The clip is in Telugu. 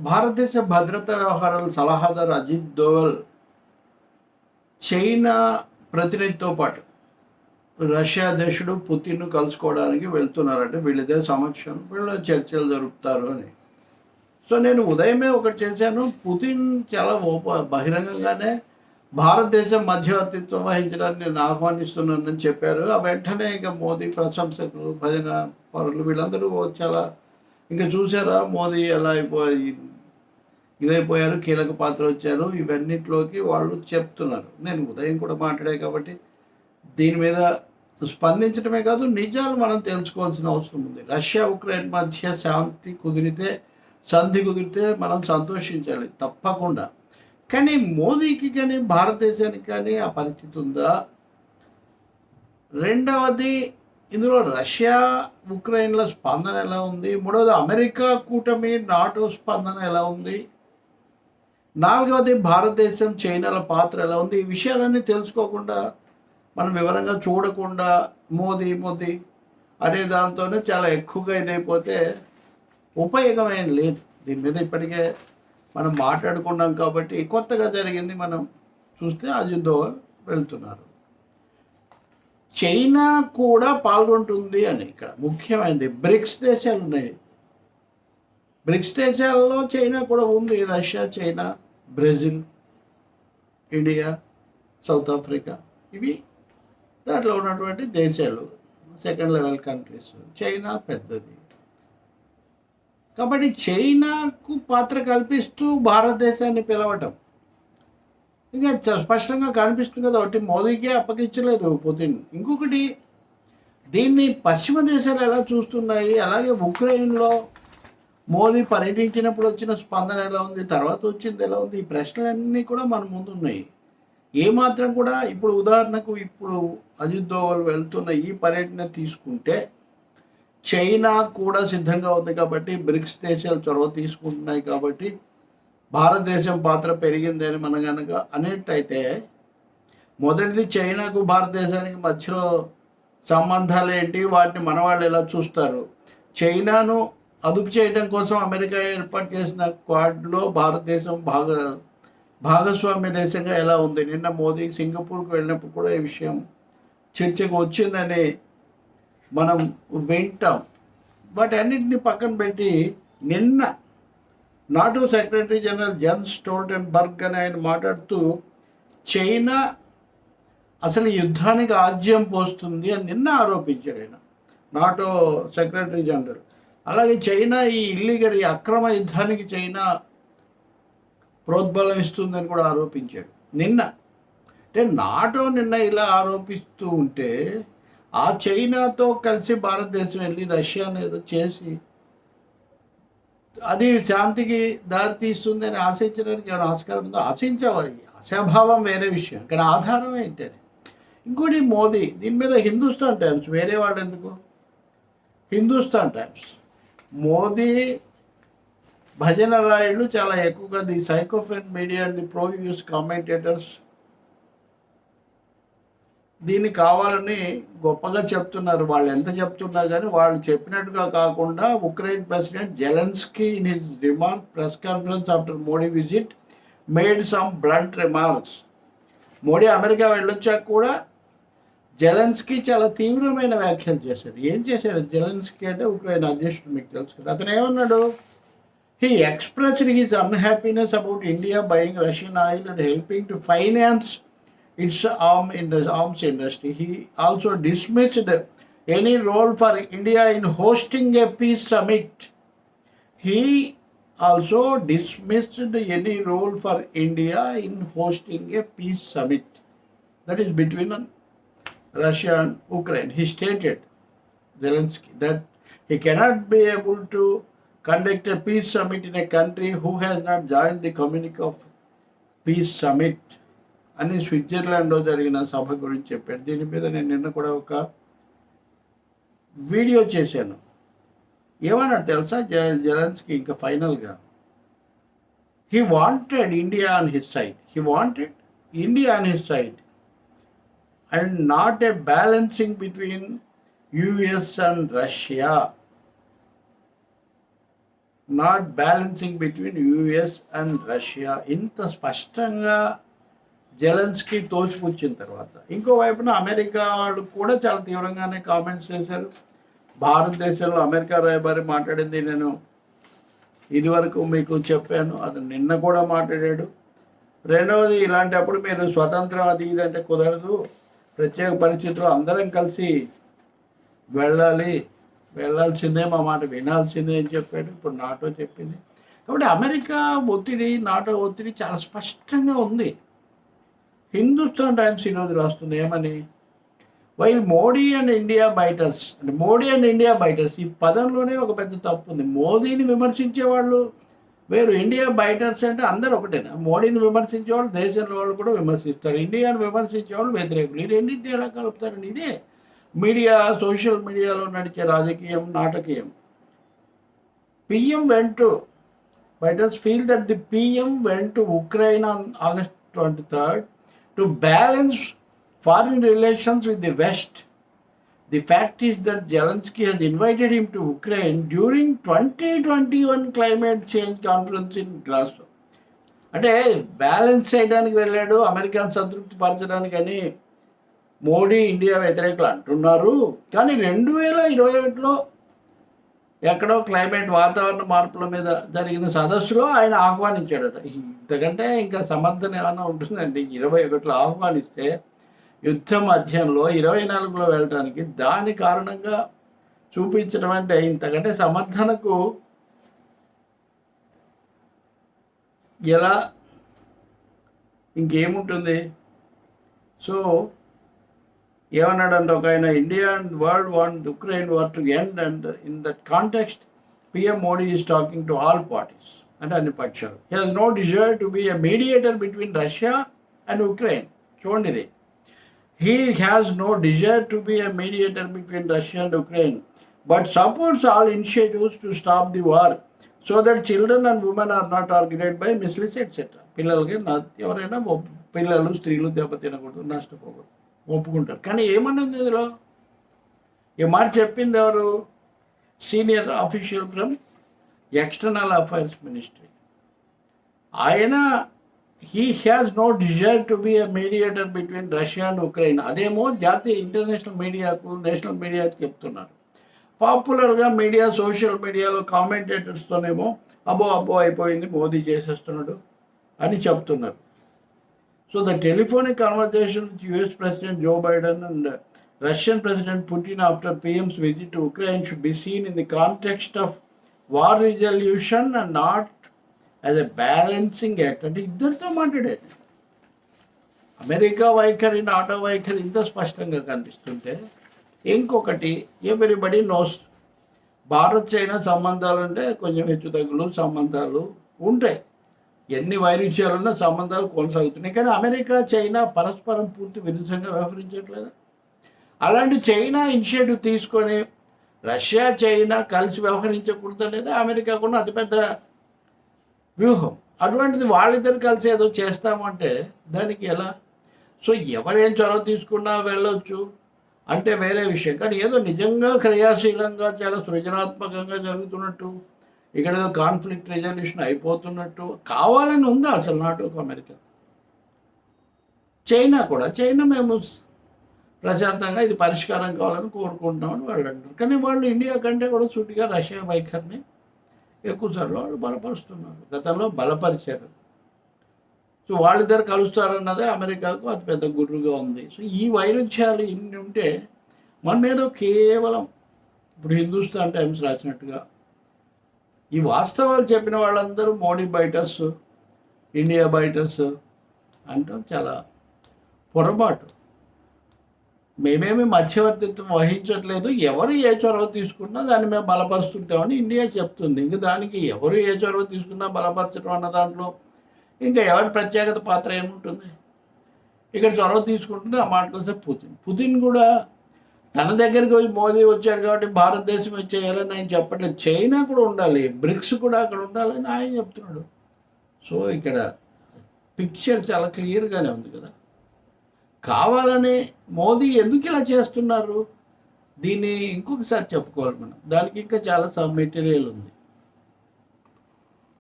భారతదేశ భద్రతా వ్యవహారాల సలహాదారు అజిత్ దోవల్ చైనా ప్రతినిధితో పాటు రష్యా అధ్యక్షుడు పుతిన్ను కలుసుకోవడానికి వెళ్తున్నారంటే వీళ్ళిద్దరు సమక్షం వీళ్ళు చర్చలు జరుపుతారు అని. సో నేను ఉదయమే ఒకటి చేశాను. పుతిన్ చాలా ఓప బహిరంగంగానే భారతదేశం మధ్యవర్తిత్వం వహించడానికి నేను ఆహ్వానిస్తున్నానని చెప్పారు. ఆ వెంటనే ఇక మోదీ ప్రశంసకులు భజన పరులు వీళ్ళందరూ చాలా ఇంకా చూసారా మోదీ ఎలా అయిపోయి ఇదైపోయారు కీలక పాత్ర వచ్చారు ఇవన్నిట్లోకి వాళ్ళు చెప్తున్నారు. నేను ఉదయం కూడా మాట్లాడే కాబట్టి దీని మీద స్పందించడమే కాదు నిజాలు మనం తెలుసుకోవాల్సిన అవసరం ఉంది. రష్యా ఉక్రెయిన్ మధ్య శాంతి కుదిరితే సంధి కుదిరితే మనం సంతోషించాలి తప్పకుండా. కానీ మోదీకి కానీ భారతదేశానికి కానీ ఆ పరిస్థితి ఉందా? రెండవది ఇందులో రష్యా ఉక్రెయిన్ల స్పందన ఎలా ఉంది? మూడవది అమెరికా కూటమి నాటో స్పందన ఎలా ఉంది? నాలుగవది భారతదేశం చైనాల పాత్ర ఎలా ఉంది? ఈ విషయాలన్నీ తెలుసుకోకుండా మనం వివరంగా చూడకుండా మోదీ మోదీ అనే దాంతోనే చాలా ఎక్కువగా ఇదైపోతే ఉపయోగమేం లేదు. దీని మీద ఇప్పటికే మనం మాట్లాడుకున్నాం కాబట్టి కొత్తగా జరిగింది మనం చూస్తే అజిత్ దోవల్ వెళ్తున్నారు. చైనా కూడా పాల్గొంటుంది అని ఇక్కడ ముఖ్యమైనది. బ్రిక్స్ దేశాలు ఉన్నాయి. బ్రిక్స్ దేశాల్లో చైనా కూడా ఉంది. Russia China Brazil India South Africa. ఇవి దాంట్లో ఉన్నటువంటి దేశాలు సెకండ్ లెవెల్ కంట్రీస్. చైనా పెద్దది. కాబట్టి చైనాకు పాత్ర కల్పిస్తూ భారతదేశాన్ని పిలవటం. ఇంకా చ- స్పష్టంగా కనిపిస్తుంది కదా ఒకటి మోదీకే అప్పగించలేదు పుతిన్. ఇంకొకటి దీన్ని పశ్చిమ దేశాలు ఎలా చూస్తున్నాయి? అలాగే ఉక్రెయిన్లో మోదీ పర్యటించినప్పుడు వచ్చిన స్పందన ఎలా ఉంది? తర్వాత వచ్చింది ఎలా ఉంది? ఈ ప్రశ్నలన్నీ కూడా మన ముందు ఉన్నాయి ఏమాత్రం కూడా ఇప్పుడు ఉదాహరణకు ఇప్పుడు అజిత్ దోవల్ వెళ్తున్న ఈ పర్యటన తీసుకుంటే చైనా కూడా సిద్ధంగా ఉంది కాబట్టి బ్రిక్స్ దేశాలు చొరవ తీసుకుంటున్నాయి కాబట్టి భారతదేశం పాత్ర పెరిగిందని మనం కనుక అనేటైతే మొదటిది చైనాకు భారతదేశానికి మధ్యలో సంబంధాలు ఏంటి వాటిని మన వాళ్ళు ఎలా చూస్తారు? చైనాను అదుపు చేయడం కోసం అమెరికా ఏర్పాటు చేసిన క్వాడ్లో భారతదేశం భాగ భాగస్వామ్య దేశంగా ఎలా ఉంది? నిన్న మోదీ సింగపూర్కి వెళ్ళినప్పుడు కూడా ఈ విషయం చర్చకు వచ్చిందని మనం వింటాం. బట్ అన్నింటినీ పక్కన పెట్టి నిన్న NATO secretary general Jens Stoltenberg అని ఆయన మాట్లాడుతూ చైనా అసలు యుద్ధానికి ఆజ్యం పోస్తుంది అని నిన్న ఆరోపించాడు ఆయన నాటో సెక్రటరీ జనరల్. అలాగే చైనా ఈ ఇల్లీగల్ ఈ అక్రమ యుద్ధానికి చైనా ప్రోద్బలం ఇస్తుందని కూడా ఆరోపించాడు నిన్న. అంటే నాటో నిన్న ఇలా ఆరోపిస్తూ ఉంటే ఆ చైనాతో కలిసి భారతదేశం వెళ్ళి రష్యా ఏదో చేసి అది శాంతికి దారి తీస్తుందని ఆశించడానికి ఎవరు ఆస్కారం ఉందో ఆశించవాలి ఆశాభావం వేరే విషయం. కానీ ఆధారం ఏంటని ఇంకోటి మోదీ దీని మీద హిందుస్థాన్ టైమ్స్ వేరే వాళ్ళు ఎందుకు? హిందుస్థాన్ టైమ్స్. మోదీ భజన రాయుళ్ళు చాలా ఎక్కువగా the sycophant media the pro US commentators దీన్ని కావాలని గొప్పగా చెప్తున్నారు. వాళ్ళు ఎంత చెప్తున్నా కానీ వాళ్ళు చెప్పినట్టుగా కాకుండా Ukraine president Zelensky in his remark press conference after Modi visit made some blunt remarks. Modi America వెళ్ళొచ్చాక కూడా జెలెన్స్కీ చాలా తీవ్రమైన వ్యాఖ్యలు చేశారు. ఏం చేశారు? జెలెన్స్కీ అంటే ఉక్రెయిన్ అధ్యక్షుడు మీకు తెలుసు కదా. అతను ఏమన్నాడు? He expressed his unhappiness about India buying Russian oil and helping to finance its arm in the arms industry. He also dismissed any role for India in hosting a peace summit. He also dismissed any role for India in hosting a peace summit. That is between Russia and Ukraine. He stated, Zelensky, that he cannot be able to conduct a peace summit in a country who has not joined the communique of peace summit. అని స్విట్జర్లాండ్లో జరిగిన సభ గురించి చెప్పాడు. దీని మీద నేను నిన్న కూడా ఒక వీడియో చేశాను. ఏమన్నా తెలుసా? జ జలన్స్కి ఇంకా ఫైనల్గా. He wanted India on his side he wanted India on his side and not a balancing between US and Russia not balancing between US and Russia ఇంత స్పష్టంగా జెలెన్స్కి తోసిపుచ్చిన తర్వాత. ఇంకోవైపున అమెరికా వాళ్ళు కూడా చాలా తీవ్రంగానే కామెంట్స్ చేశారు. భారతదేశంలో అమెరికా రాయబారి మాట్లాడింది నేను ఇదివరకు మీకు చెప్పాను అతను నిన్న కూడా మాట్లాడాడు. రెండవది ఇలాంటప్పుడు మీరు స్వతంత్రం అది ఇది అంటే కుదరదు. ప్రత్యేక పరిస్థితుల్లో అందరం కలిసి వెళ్ళాలి వెళ్ళాల్సిందే మా మాట వినాల్సిందే అని చెప్పాడు. ఇప్పుడు నాటో చెప్పింది. కాబట్టి అమెరికా ఒత్తిడి నాటో ఒత్తిడి చాలా స్పష్టంగా ఉంది. హిందుస్థాన్ టైమ్స్ ఈరోజు రాస్తుంది. ఏమని? While Modi and India baiters అంటే మోడీ అండ్ ఇండియా బైటర్స్ ఈ పదంలోనే ఒక పెద్ద తప్పు ఉంది మోదీని విమర్శించే వాళ్ళు వేరు. ఇండియా బైటర్స్ అంటే అందరు ఒకటేనా? మోడీని విమర్శించే వాళ్ళు దేశంలో వాళ్ళు కూడా విమర్శిస్తారు. ఇండియాను విమర్శించే వాళ్ళు వ్యతిరేకులు. ఈ రెండింటిని ఎలా కలుపుతారని ఇదే మీడియా సోషల్ మీడియాలో నడిచే రాజకీయం నాటకీయం. PM went baiters feel that the PM went Ukraine on August twenty third to balance foreign relations with the West. The fact is that Zelensky has invited him to Ukraine during 2021 climate change conference in Glasgow. అంటే బ్యాలెన్స్ చేయడానికి వెళ్ళాడు అమెరికాను సంతృప్తి పరచడానికని మోడీ ఇండియా వ్యతిరేకులు అంటున్నారు కానీ రెండు వేల ఇరవై ఒకటిలో ఎక్కడో క్లైమేట్ వాతావరణ మార్పుల మీద జరిగిన సదస్సులో ఆయన ఆహ్వానించాడట. ఇంతకంటే ఇంకా సమర్థన ఏమైనా ఉంటుందండి? ఇరవై ఒకటిలో ఆహ్వానిస్తే యుద్ధ మధ్యంలో ఇరవై నాలుగులో వెళ్ళటానికి దాని కారణంగా చూపించడం అంటే ఇంతకంటే సమర్థనకు ఎలా ఇంకేముంటుంది? సో ఏమన్నాడంటే ఒక ఆయన India and world want Ukraine war to end and in that context PM Modi is talking to all parties అంటే అన్ని పక్షాలు. He has no desire to be a mediator between Russia and Ukraine చూడండి ఇది. He has no desire to be a mediator between Russia and Ukraine but supports all initiatives to stop the war so that children and women are not targeted by missiles etcetera పిల్లలకి ఎవరైనా పిల్లలు స్త్రీలు దెబ్బతినకూడదు నష్టపోకూడదు. ఒప్పుకుంటారు. కానీ ఏమన్నది ఇందులో? ఈ మాట చెప్పింది ఎవరు? Senior official from external affairs ministry. ఆయన he has no desire to be a mediator between Russia and Ukraine. అదేమో జాతీయ ఇంటర్నేషనల్ మీడియాకు నేషనల్ మీడియాకు చెప్తున్నారు. పాపులర్గా మీడియా సోషల్ మీడియాలో కామెంటేటర్స్తోనేమో అబ్బో అబ్బో అయిపోయింది మోదీ చేసేస్తున్నాడు అని చెప్తున్నారు. So the telephonic conversation with US president Joe Biden and Russian president Putin after PM's visit Ukraine should be seen in the context of war resolution and not as a balancing act అంటే ఇద్దరితో మాట్లాడాడు అమెరికా వైఖరి నాటో వైఖరి ఇంత స్పష్టంగా కనిపిస్తుంటే ఇంకొకటి ఎవ్రీబడి నోస్ భారత్ చైనా సంబంధాలు అంటే కొంచెం హెచ్చుతగ్గులు సంబంధాలు ఉంటాయి. ఎన్ని వైరుధ్యాలున్నా సంబంధాలు కొనసాగుతున్నాయి. కానీ అమెరికా చైనా పరస్పరం పూర్తి విరుద్ధంగా వ్యవహరించట్లేదు? అలాంటి చైనా ఇనిషియేటివ్ తీసుకొని రష్యా చైనా కలిసి వ్యవహరించకూడదు అనేది అమెరికాకున్న అతిపెద్ద వ్యూహం. అటువంటిది వాళ్ళిద్దరు కలిసి ఏదో చేస్తామంటే దానికి ఎలా? సో ఎవరేం చొరవ తీసుకున్నా వెళ్ళొచ్చు అంటే వేరే విషయం. కానీ ఏదో నిజంగా క్రియాశీలంగా చాలా సృజనాత్మకంగా జరుగుతున్నట్టు ఇక్కడ ఏదో కాన్ఫ్లిక్ట్ రిజల్యూషన్ అయిపోతున్నట్టు కావాలని ఉందా అసలు నాటు అమెరికా చైనా కూడా చైనా మేము ప్రశాంతంగా ఇది పరిష్కారం కావాలని కోరుకుంటున్నామని వాళ్ళు అంటారు కానీ వాళ్ళు ఇండియా కంటే కూడా సూటిగా రష్యా వైఖరిని ఎక్కువసార్లు వాళ్ళు బలపరుస్తున్నారు. గతంలో బలపరిచారు. సో వాళ్ళిద్దరు కలుస్తారన్నదే అమెరికాకు అతిపెద్ద గుర్రుగా ఉంది. సో ఈ వైరుధ్యాలు ఇన్ని ఉంటే మన మీద కేవలం ఇప్పుడు హిందుస్థాన్ టైమ్స్ రాసినట్టుగా ఈ వాస్తవాలు చెప్పిన వాళ్ళందరూ మోడీ బైటర్స్ ఇండియా బైటర్స్ అంటాం చాలా పొరపాటు. మేమేమి మధ్యవర్తిత్వం వహించట్లేదు. ఎవరు ఏ చొరవ తీసుకున్నా దాన్ని మేము బలపరుస్తుంటామని ఇండియా చెప్తుంది. ఇంకా దానికి ఎవరు ఏ చొరవ తీసుకున్నా బలపరచడం అన్న దాంట్లో ఇంకా ఎవరి ప్రత్యేకత పాత్ర ఏముంటుంది? ఇక్కడ చొరవ తీసుకుంటుంది ఆ మాటకు వస్తే పుతిన్. పుతిన్ కూడా తన దగ్గరికి వచ్చి మోదీ వచ్చాడు కాబట్టి భారతదేశం చేయాలని ఆయన చెప్పట్లేదు. చైనా కూడా ఉండాలి. బ్రిక్స్ కూడా అక్కడ ఉండాలని ఆయన చెప్తున్నాడు. సో ఇక్కడ పిక్చర్ చాలా క్లియర్గానే ఉంది కదా. కావాలని మోదీ ఎందుకు ఇలా చేస్తున్నారు? దీన్ని ఇంకొకసారి చెప్పుకోవాలి మనం. దానికి ఇంకా చాలా మెటీరియల్ ఉంది.